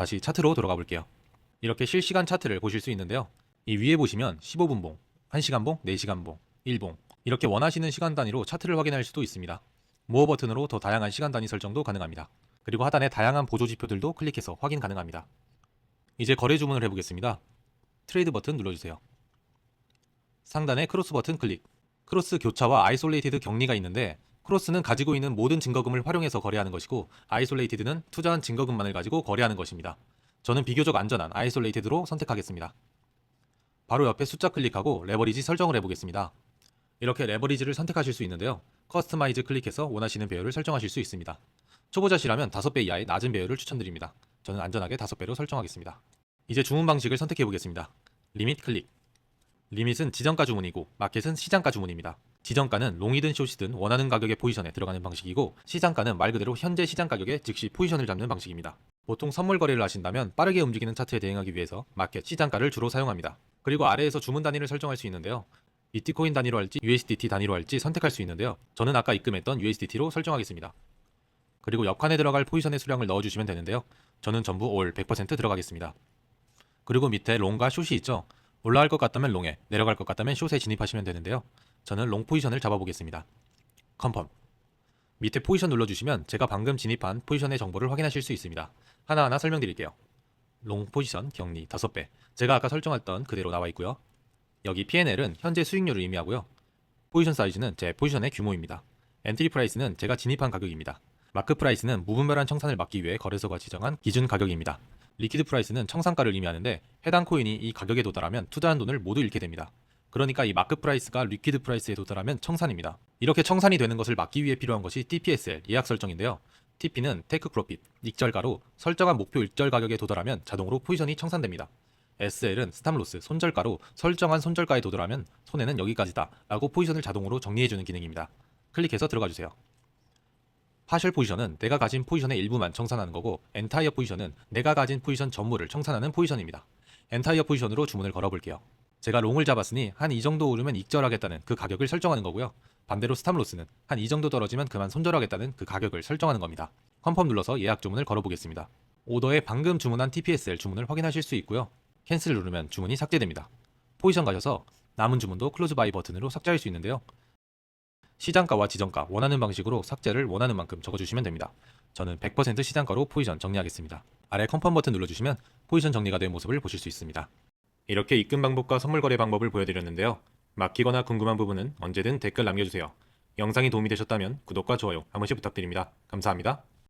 다시 차트로 돌아가 볼게요. 이렇게 실시간 차트를 보실 수 있는데요. 이 위에 보시면 15분봉, 1시간봉, 4시간봉, 1봉 이렇게 원하시는 시간 단위로 차트를 확인할 수도 있습니다. 모어 버튼으로 더 다양한 시간 단위 설정도 가능합니다. 그리고 하단에 다양한 보조 지표들도 클릭해서 확인 가능합니다. 이제 거래 주문을 해보겠습니다. 트레이드 버튼 눌러주세요. 상단에 크로스 버튼 클릭. 크로스 교차와 아이솔레이티드 격리가 있는데 크로스는 가지고 있는 모든 증거금을 활용해서 거래하는 것이고 아이솔레이티드는 투자한 증거금만을 가지고 거래하는 것입니다. 저는 비교적 안전한 아이솔레이티드로 선택하겠습니다. 바로 옆에 숫자 클릭하고 레버리지 설정을 해보겠습니다. 이렇게 레버리지를 선택하실 수 있는데요. 커스터마이즈 클릭해서 원하시는 배열을 설정하실 수 있습니다. 초보자시라면 5배 이하의 낮은 배열을 추천드립니다. 저는 안전하게 5배로 설정하겠습니다. 이제 주문 방식을 선택해 보겠습니다. 리밋 클릭. 리밋은 지정가 주문이고 마켓은 시장가 주문입니다. 지정가는 롱이든 숏이든 원하는 가격의 포지션에 들어가는 방식이고 시장가는 말 그대로 현재 시장 가격에 즉시 포지션을 잡는 방식입니다. 보통 선물 거래를 하신다면 빠르게 움직이는 차트에 대응하기 위해서 마켓 시장가를 주로 사용합니다. 그리고 아래에서 주문 단위를 설정할 수 있는데요. 비트코인 단위로 할지 USDT 단위로 할지 선택할 수 있는데요. 저는 아까 입금했던 USDT로 설정하겠습니다. 그리고 옆칸에 들어갈 포지션의 수량을 넣어주시면 되는데요. 저는 전부 올 100% 들어가겠습니다. 그리고 밑에 롱과 숏이 있죠. 올라갈 것 같다면 롱에, 내려갈 것 같다면 숏에 진입하시면 되는데요. 저는 롱 포지션을 잡아보겠습니다. 컨펌. 밑에 포지션 눌러주시면 제가 방금 진입한 포지션의 정보를 확인하실 수 있습니다. 하나하나 설명드릴게요. 롱 포지션 격리 5배. 제가 아까 설정했던 그대로 나와 있고요. 여기 P&L은 현재 수익률을 의미하고요. 포지션 사이즈는 제 포지션의 규모입니다. 엔트리 프라이스는 제가 진입한 가격입니다. 마크 프라이스는 무분별한 청산을 막기 위해 거래소가 지정한 기준 가격입니다. 리퀴드 프라이스는 청산가를 의미하는데 해당 코인이 이 가격에 도달하면 투자한 돈을 모두 잃게 됩니다. 그러니까 이 마크 프라이스가 리퀴드 프라이스에 도달하면 청산입니다. 이렇게 청산이 되는 것을 막기 위해 필요한 것이 TPSL 예약 설정인데요. TP는 테크 프로핏 익절가로 설정한 목표 익절 가격에 도달하면 자동으로 포지션이 청산됩니다. SL은 스탑로스 손절가로 설정한 손절가에 도달하면 손해는 여기까지다 라고 포지션을 자동으로 정리해주는 기능입니다. 클릭해서 들어가 주세요. 파셜 포지션은 내가 가진 포지션의 일부만 청산하는 거고 엔타이어 포지션은 내가 가진 포지션 전부를 청산하는 포지션입니다. 엔타이어 포지션으로 주문을 걸어볼게요. 제가 롱을 잡았으니 한 이 정도 오르면 익절하겠다는 그 가격을 설정하는 거고요. 반대로 스탑로스는 한 이 정도 떨어지면 그만 손절하겠다는 그 가격을 설정하는 겁니다. 컨펌 눌러서 예약 주문을 걸어보겠습니다. 오더에 방금 주문한 TPSL 주문을 확인하실 수 있고요. 캔슬 누르면 주문이 삭제됩니다. 포지션 가셔서 남은 주문도 클로즈 바이 버튼으로 삭제할 수 있는데요. 시장가와 지정가 원하는 방식으로 삭제를 원하는 만큼 적어주시면 됩니다. 저는 100% 시장가로 포지션 정리하겠습니다. 아래 컨펌 버튼 눌러주시면 포지션 정리가 된 모습을 보실 수 있습니다. 이렇게 입금 방법과 선물 거래 방법을 보여드렸는데요. 막히거나 궁금한 부분은 언제든 댓글 남겨주세요. 영상이 도움이 되셨다면 구독과 좋아요 한 번씩 부탁드립니다. 감사합니다.